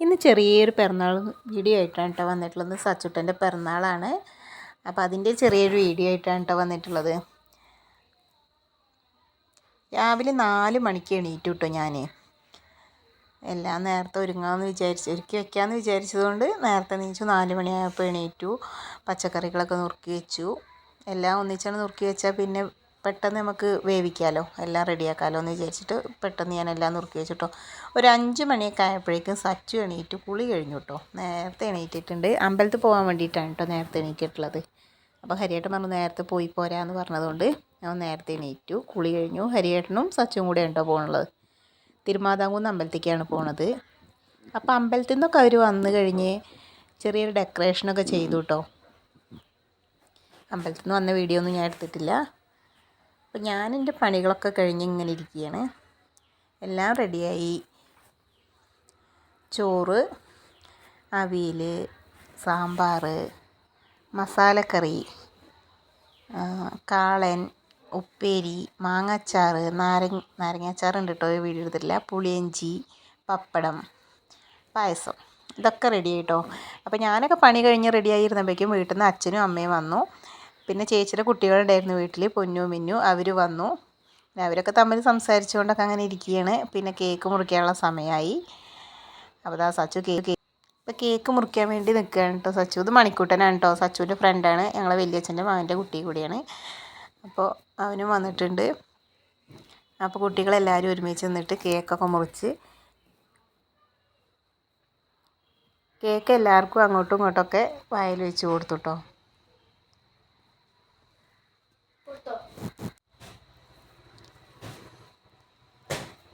ഇന്ന് ചെറിയൊരു പിറന്നാൾ വീഡിയോ ആയിട്ടാണ് കേട്ടോ വന്നിട്ടുള്ളത്. സച്ചുട്ടന്റെ പിറന്നാളാണ്. അപ്പോൾ അതിന്റെ ചെറിയൊരു വീഡിയോ ആയിട്ടാണ് കേട്ടോ വന്നിട്ടുള്ളത്. രാവിലെ നാല് മണിക്ക് എണീറ്റു കേട്ടോ ഞാൻ എല്ലാം നേരത്തെ ഒരുങ്ങാമെന്ന് വിചാരിച്ചു ഒരുക്കി വെക്കാമെന്ന് വിചാരിച്ചതുകൊണ്ട് നേരത്തെ നീച്ചു നാല് മണിയായപ്പോൾ എണീറ്റു. പച്ചക്കറികളൊക്കെ നുറുക്കി വെച്ചു. എല്ലാം ഒന്നിച്ചാണ് നുറുക്കി വെച്ചാൽ പിന്നെ പെട്ടെന്ന് നമുക്ക് വേവിക്കാമല്ലോ എല്ലാം റെഡിയാക്കാമല്ലോ എന്ന് വിചാരിച്ചിട്ട് പെട്ടെന്ന് ഞാൻ എല്ലാം നുറുക്കി വെച്ചിട്ടോ. ഒരു അഞ്ച് മണിയൊക്കെ ആയപ്പോഴേക്കും സച്ചു എണീറ്റ് കുളി കഴിഞ്ഞു കേട്ടോ നേരത്തെ എണീറ്റിട്ടുണ്ട്. അമ്പലത്തിൽ പോകാൻ വേണ്ടിയിട്ടാണ് കേട്ടോ നേരത്തെ എണീറ്റിട്ടുള്ളത്. അപ്പോൾ ഹരിയേട്ടൻ പറഞ്ഞു നേരത്തെ പോയി പോരാന്ന് പറഞ്ഞതുകൊണ്ട് ഞാൻ നേരത്തെ എണീറ്റു കുളി കഴിഞ്ഞു. ഹരിയേട്ടനും സച്ചും കൂടെ ഉണ്ടോ പോകുന്നുള്ളത് തിരുമാതാംകുന്ന് അമ്പലത്തേക്കാണ് പോണത്. അപ്പോൾ അമ്പലത്തിൽ നിന്നൊക്കെ അവർ വന്നു കഴിഞ്ഞ് ചെറിയൊരു ഡെക്കറേഷനൊക്കെ ചെയ്തു കേട്ടോ അമ്പലത്തിൽ നിന്ന് വന്ന വീഡിയോ ഒന്നും ഞാൻ എടുത്തിട്ടില്ല. അപ്പോൾ ഞാൻ എന്റെ പണികളൊക്കെ കഴിഞ്ഞ് ഇങ്ങനെ ഇരിക്കുകയാണ്. എല്ലാം റെഡിയായി. ചോറ് അവിയൽ സാമ്പാർ മസാലക്കറി കാളൻ ഉപ്പേരി മാങ്ങാച്ചാർ നാരങ്ങ നാരങ്ങാച്ചാറ് ഉണ്ട് കേട്ടോ വീഡിയോ എടുത്തിട്ടില്ല. പുളിയഞ്ചി പപ്പടം പായസം. ഇതൊക്കെ റെഡി ആയിട്ടോ അപ്പോൾ ഞാനൊക്കെ പണി കഴിഞ്ഞ് റെഡിയായിരുന്നപ്പോഴേക്കും വീട്ടിൽ നിന്ന് അച്ഛനും അമ്മയും വന്നു. പിന്നെ ചേച്ചിയുടെ കുട്ടികളുണ്ടായിരുന്നു വീട്ടിൽ പൊന്നു മിന്നു അവർ വന്നു. അവരൊക്കെ തമ്മിൽ സംസാരിച്ചുകൊണ്ടൊക്കെ അങ്ങനെ ഇരിക്കുകയാണ് പിന്നെ കേക്ക് മുറിക്കാനുള്ള സമയമായി അപ്പോൾ അതാ സച്ചു കേക്ക് ഇപ്പോൾ കേക്ക് മുറിക്കാൻ വേണ്ടി നിൽക്കുകയാണ് കേട്ടോ സച്ചു. ഇത് മണിക്കൂട്ടനാണ് കേട്ടോ സച്ചുവിന്റെ ഫ്രണ്ടാണ്. ഞങ്ങളെ വലിയച്ഛന്റെ മകന്റെ കുട്ടി കൂടിയാണ്. അപ്പോൾ അവനും വന്നിട്ടുണ്ട്. അപ്പോൾ കുട്ടികളെല്ലാവരും ഒരുമിച്ച് നിന്നിട്ട് കേക്കൊക്കെ മുറിച്ച് കേക്ക് എല്ലാവർക്കും അങ്ങോട്ടും ഇങ്ങോട്ടൊക്കെ വായിൽ വെച്ച് കൊടുത്തു കേട്ടോ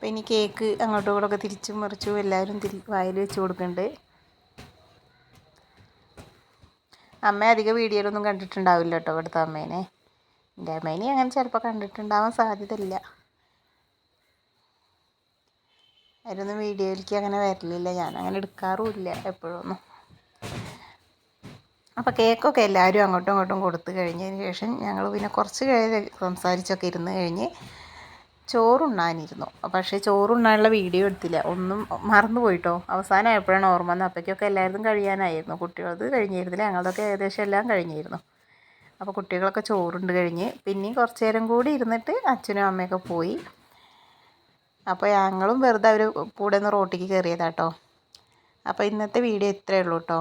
അപ്പം ഇനി കേക്ക് അങ്ങോട്ടും ഇങ്ങോട്ടൊക്കെ തിരിച്ചും മറിച്ചും എല്ലാവരും തിരി വായിൽ വെച്ച് കൊടുക്കുന്നുണ്ട് അമ്മ അധികം വീഡിയോയിലൊന്നും കണ്ടിട്ടുണ്ടാവില്ല കേട്ടോ ഇവിടുത്തെ അമ്മേനെ. എന്റെ അമ്മേനെ അങ്ങനെ ചിലപ്പോൾ കണ്ടിട്ടുണ്ടാവാൻ സാധ്യതയില്ല. അവരൊന്നും വീഡിയോയിലേക്ക് അങ്ങനെ വരലില്ല ഞാൻ അങ്ങനെ എടുക്കാറുമില്ല എപ്പോഴൊന്നും. അപ്പോൾ കേക്കൊക്കെ എല്ലാവരും അങ്ങോട്ടും ഇങ്ങോട്ടും കൊടുത്തു കഴിഞ്ഞതിന് ശേഷം ഞങ്ങൾ പിന്നെ കുറച്ച് കഴിഞ്ഞ് സംസാരിച്ചൊക്കെ ഇരുന്ന് കഴിഞ്ഞ് ചോറുണ്ണാനിരുന്നു. പക്ഷേ ചോറുണ്ണാനുള്ള വീഡിയോ എടുത്തില്ല. ഒന്നും മറന്നു പോയിട്ടോ. അവസാനം ആയപ്പോഴാണ് ഓർമ്മ വന്നത്. അപ്പോഴേക്കൊക്കെ എല്ലാവരും കഴിയാനായിരുന്നു. കുട്ടികളത് കഴിഞ്ഞിരുന്നില്ല. ഞങ്ങളതൊക്കെ ഏകദേശം എല്ലാം കഴിഞ്ഞിരുന്നു. അപ്പോൾ കുട്ടികളൊക്കെ ചോറുണ്ട് കഴിഞ്ഞ് പിന്നെയും കുറച്ച് നേരം കൂടി ഇരുന്നിട്ട് അച്ഛനും അമ്മയൊക്കെ പോയി. അപ്പോൾ ഞങ്ങളും വെറുതെ അവർ കൂടെ ഒന്ന് റോട്ടിക്ക് കയറിയതാട്ടോ. അപ്പോൾ ഇന്നത്തെ വീഡിയോ ഇത്രയേ ഉള്ളൂ കേട്ടോ.